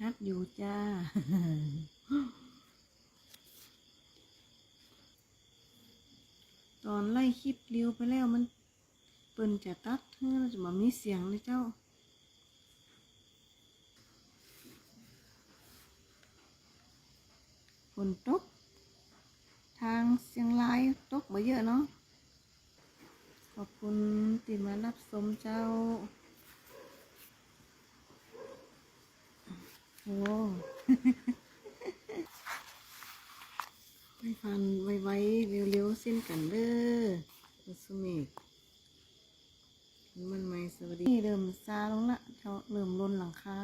ฮัดอยู่จ้า ตอนไล่คลิปเลี้ยวไปแล้วมันเปิ่นจะตัดเฮ้อจะมามีเสียงเลยเจ้าฝนตก ทางเสียงรายตกมาเยอะเนาะขอบคุณที่มารับชมเจ้า โอ้ไปฟันไวๆเร็วๆเส้นกันเด้อคุณสมิกมันไม่สวัสดีเริ่มซาลงละเขาเริ่มล้นหลังคา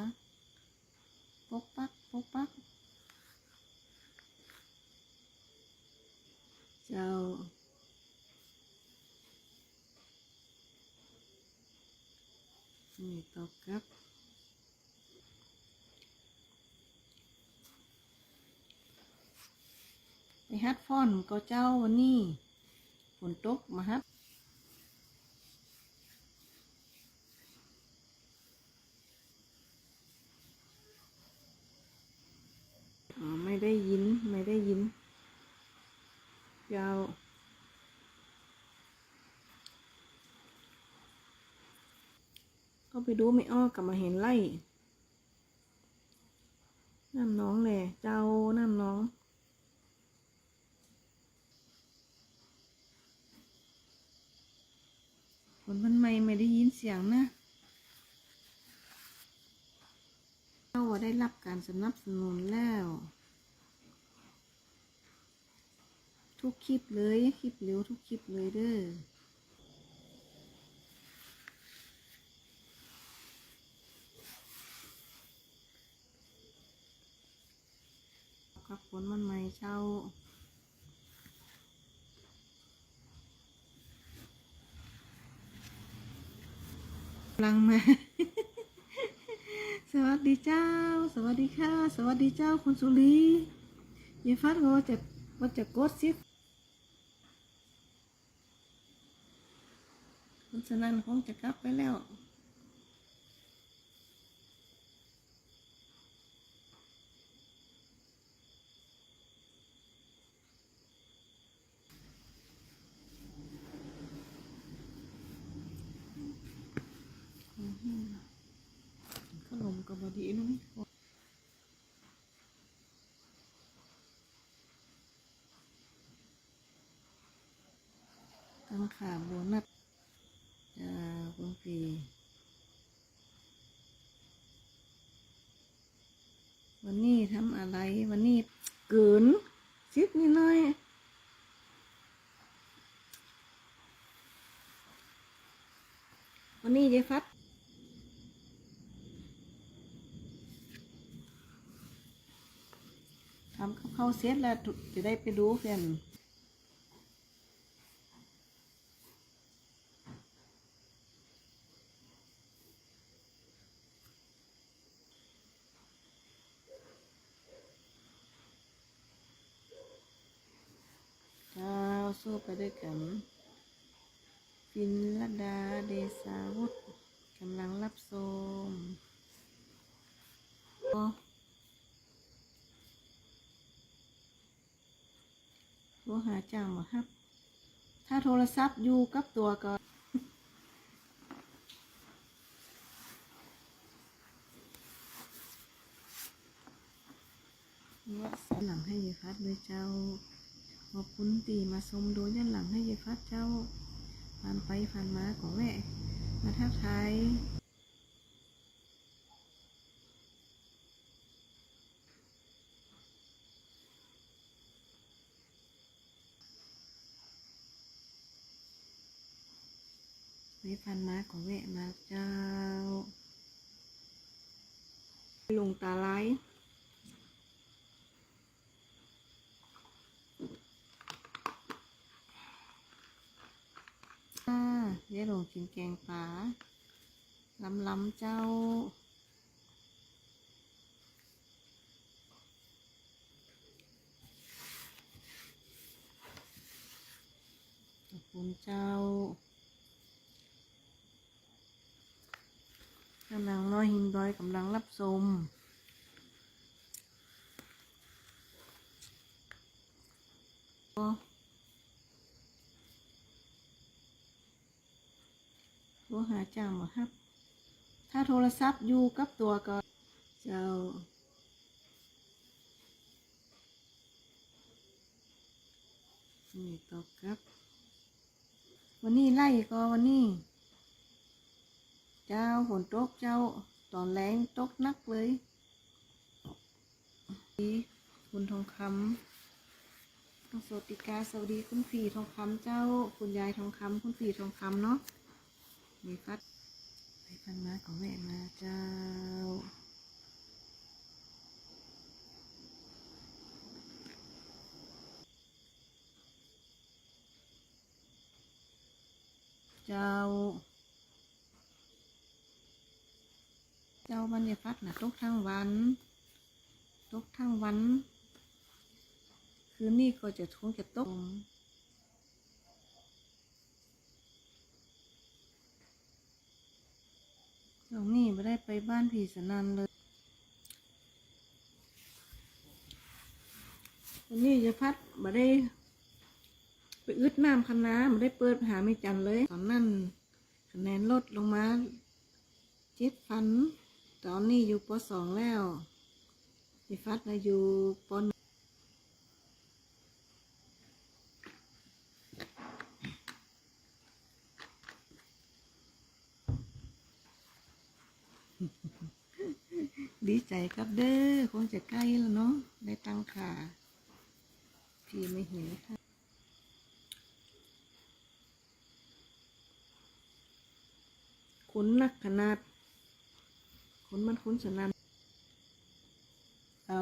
ปกปักปกปัก เจ้านี่ตอบครับ ไป ฮัดฟ้อนก็เจ้าวันนี้ฝนตกมาฮัดไม่ได้ยิน ไม่ได้ยินยาวก็ไปดูไม่อ้อกลับมาเห็นไล่น้ำน้องแหละเจ้าน้ำน้อง ผลมันไม่ไม่ได้ยินเสียงนะเราได้รับการสนับสนุนแล้ว ทุกคลิปเลยคลิปเร็วทุกคลิปเลยเด้อกับผลมันไม่เช่า ลังมา สวัสดีเจ้า สวัสดีค่ะ สวัสดีเจ้าคุณสุรียายฟัดว่าจะว่าจะกดซิคุณสนันคงจะกลับไปแล้ว ขนมกับบดีนู้น ตั้งขาโบนัสอ่าคุณปีวันนี้ทำอะไร วันนี้เกินซิดนิดหน่อยวันนี้ยายฟัดทำกับข้าวเสร็จแล้วจะได้ไปดูกันเจ้า สู้ไปด้วยกัน ฟินลดาเดซาวุฒกำลังรับชมโทรหาจ้างบ่ครับ ถ้าโทรศัพท์อยู่กับตัวก็ว่าสหลังให้ยายฟัดเลยเจ้า ขอบคุณตีมาชมดูย้อนหลังให้ยายฟัดเจ้าผ่านไปผ่านมาก็แวะ มาทักทายไม่ฟันมาก็แวะมาเจ้าลุงตาไล ยายหลงกินแกงปลาล้ำล้ำเจ้า ขอบคุณเจ้ากำลังน้อยหินดอยกำลังรับชมโอ้ ทรหาจ้าบ่ครับ ถ้าโทรศัพท์อยู่กับตัวก็เจ้านี่ตอบครับ วันนี้ไล่ก็วันนี้ เจ้าฝนตกเจ้าตอนแรงตกนักเลยคุณทองคำต้องสวัสดิการสวัสดีคุณฝีทองคำเจ้า คุณยายทองคำคุณฝีทองคำเนาะ มีฟัดไปพันมาของแม่มาเจ้า เจ้า เจ้าบรรยาฟัดนะตกทั้งวันตกทั้งวัน คืนนี้ก็จะคงจะตก ตรงนี้ไม่ได้ไปบ้านผีสนันเลย วันนี้จะพัดมาได้ ไปอึดน้ำคันน้ำมาได้เปิดหาไม่จันเลย ตอนนั้นคะแนนลดลงมาเจ็ดพัน ตอนนี้อยู่ปสองแล้วอีฟัดนะอยู่ปนงดี ใจครับเด้อคงจะใกล้แล้วเนาะได้ตังค่ะพี่ไม่เห็นค่ะขนนักขนาดขุนมันขุนสนันเอา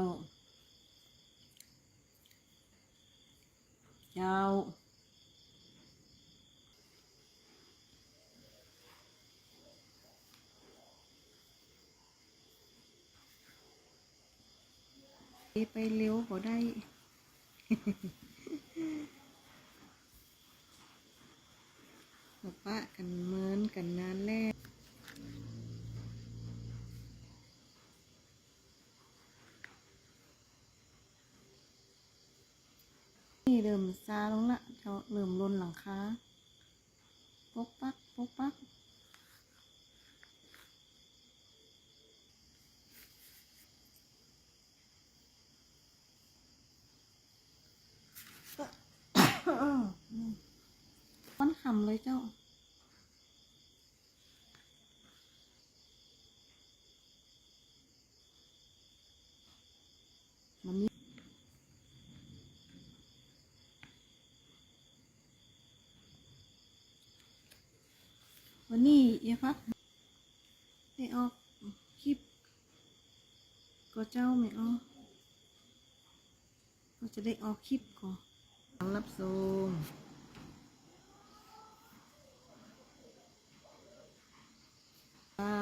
เจ้า ไปเร็วก็ได้กับปะกันเหมือนกันนานแล้วนี่เริ่มซาลงละเจ้าเริ่มลนหลังคาปกปักปกปัก วันคำเลยเจ้า มันนี่วันนี้เอียพัดได้ออกคลิป ก็เจ้าไม่ออกก็จะได้ออกคลิปก่อน รับชมเจ้า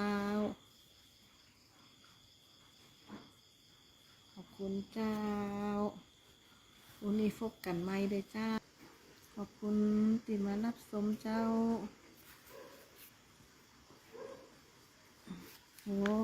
ขอบคุณเจ้าวันนี้พบกันไหมเด้เจ้า ขอบคุณที่มารับชมเจ้า โอ้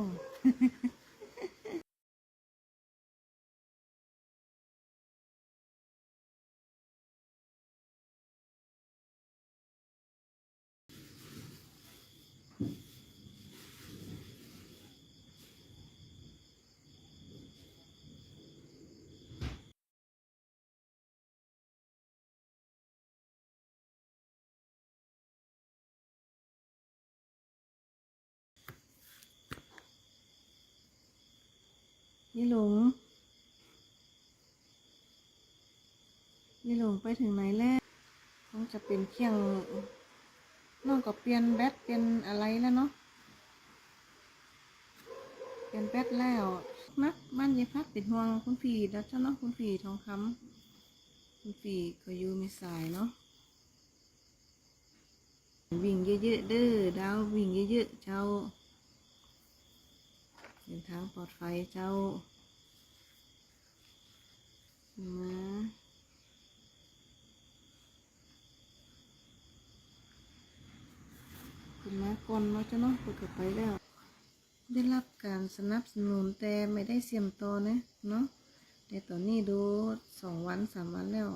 ยี่หลงยี่หลงไปถึงไหนแล้วคงจะเป็นเคียงน้องก็เปลี่ยนแบตเปลี่ยนอะไรแล้วเนาะเปลี่ยนแบตแล้วนักบ้านยายพัดเป็นห่วงคุณผีแล้วเจ้าเนาะคุณผีทองคำคุณผีก็อยู่มีสายเนาะวิ่งเยอะๆเด้อดาววิ่งเยอะๆเจ้า ดินทางปลอดภัยเจ้ามาคุณมาก่อนเนาะเจ้าเนาะปิดกับไปแล้ว ได้รับการสนับสนุนแต่ไม่ได้เสียมต่อนะเนาะแต่ตอนนี้ดูสองวันสามวันแล้ว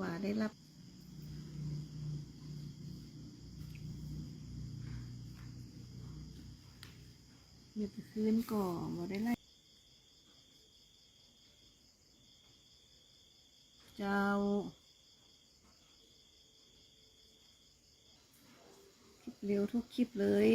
ว่าได้รับ เมื่อคืนก่อบ่ได้ไล่เจ้าคลิปเร็วทุกคลิปเลย